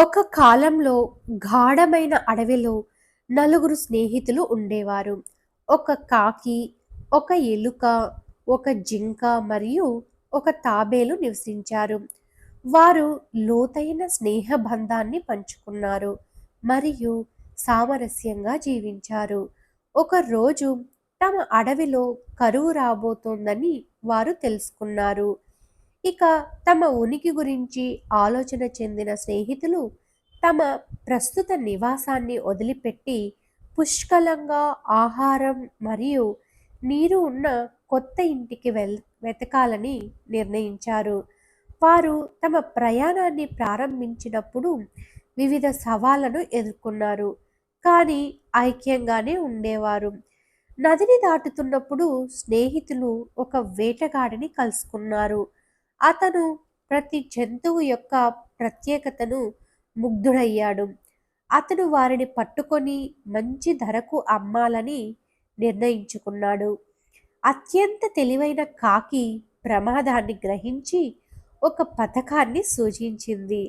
ఒక కాలంలో గాఢమైన అడవిలో నలుగురు స్నేహితులు ఉండేవారు. ఒక కాకి ఒక ఎలుక ఒక జింక మరియు ఒక తాబేలు నివసించారు. వారు లోతైన స్నేహ బంధాన్ని పంచుకున్నారు మరియు సామరస్యంగా జీవించారు. ఒక రోజు తమ అడవిలో కరువు రాబోతోందని వారు తెలుసుకున్నారు. ఇక తమ ఉనికి గురించి ఆలోచన చెందిన స్నేహితులు తమ ప్రస్తుత నివాసాన్ని వదిలిపెట్టి పుష్కలంగా ఆహారం మరియు నీరు ఉన్న కొత్త ఇంటికి వెల్ వెతకాలని నిర్ణయించారు. వారు తమ ప్రయాణాన్ని ప్రారంభించినప్పుడు వివిధ సవాళ్ళను ఎదుర్కొన్నారు. కానీ ఐక్యంగానే ఉండేవారు. నదిని దాటుతున్నప్పుడు స్నేహితులు ఒక వేటగాడిని కలుసుకున్నారు. అతను ప్రతి జంతువు యొక్క ప్రత్యేకతను ముగ్ధుడయ్యాడు. అతను వారిని పట్టుకొని మంచి ధరకు అమ్మాలని నిర్ణయించుకున్నాడు. అత్యంత తెలివైన కాకి ప్రమాదాన్ని గ్రహించి ఒక పథకాన్ని సూచించింది.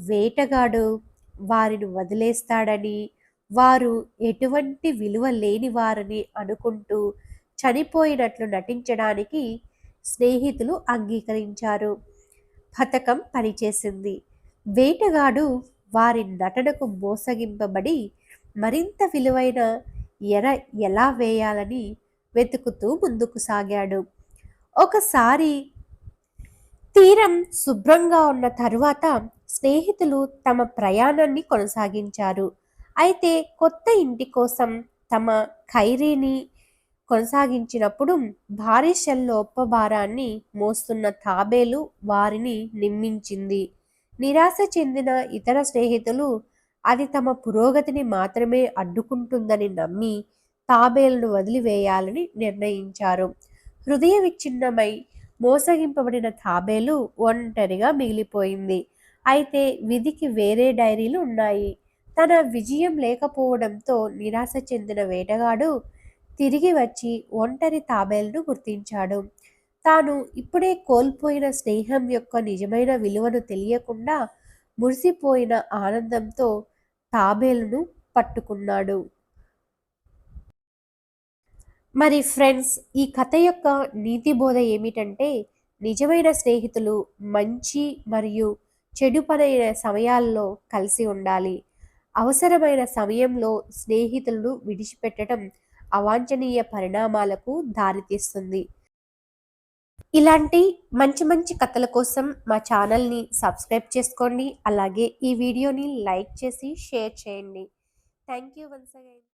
వేటగాడు వారిని వదిలేస్తాడని వారు ఎటువంటి విలువ లేని వారని అనుకుంటూ చనిపోయినట్లు నటించడానికి స్నేహితులు అంగీకరించారు. పథకం పనిచేసింది. వేటగాడు వారి నటనకు మోసగింపబడి మరింత విలువైన ఎర ఎలా వేయాలని వెతుకుతూ ముందుకు సాగాడు. ఒకసారి తీరం శుభ్రంగా ఉన్న తరువాత స్నేహితులు తమ ప్రయాణాన్ని కొనసాగించారు. అయితే కొత్త ఇంటి కోసం తమ ఖైరీని కొనసాగించినప్పుడు భారీ షెల్లోప భారాన్ని మోస్తున్న తాబేలు వారిని నిమ్మించింది. నిరాశ చెందిన ఇతర స్నేహితులు అది తమ పురోగతిని మాత్రమే అడ్డుకుంటుందని నమ్మి తాబేలును వదిలివేయాలని నిర్ణయించారు. హృదయ విచ్ఛిన్నమై మోసగింపబడిన తాబేలు ఒంటరిగా మిగిలిపోయింది. అయితే విధికి వేరే డైరీలు ఉన్నాయి. తన విజయం లేకపోవడంతో నిరాశ చెందిన వేటగాడు తిరిగి వచ్చి ఒంటరి తాబేలును గుర్తించాడు. తాను ఇప్పుడే కోల్పోయిన స్నేహం యొక్క నిజమైన విలువను తెలియకుండా మురిసిపోయిన ఆనందంతో తాబేలును పట్టుకున్నాడు. మరి ఫ్రెండ్స్ ఈ కథ యొక్క నీతి బోధ ఏమిటంటే నిజమైన స్నేహితులు మంచి మరియు చెడు పనైన సమయాల్లో కలిసి ఉండాలి. అవసరమైన సమయంలో స్నేహితులను విడిచిపెట్టడం అవాంఛనీయ పరిణామాలకు దారితీస్తుంది. ఇలాంటి మంచి మంచి కథల కోసం మా ఛానల్ని సబ్స్క్రైబ్ చేసుకోండి. అలాగే ఈ వీడియోని లైక్ చేసి షేర్ చేయండి. Thank you once again.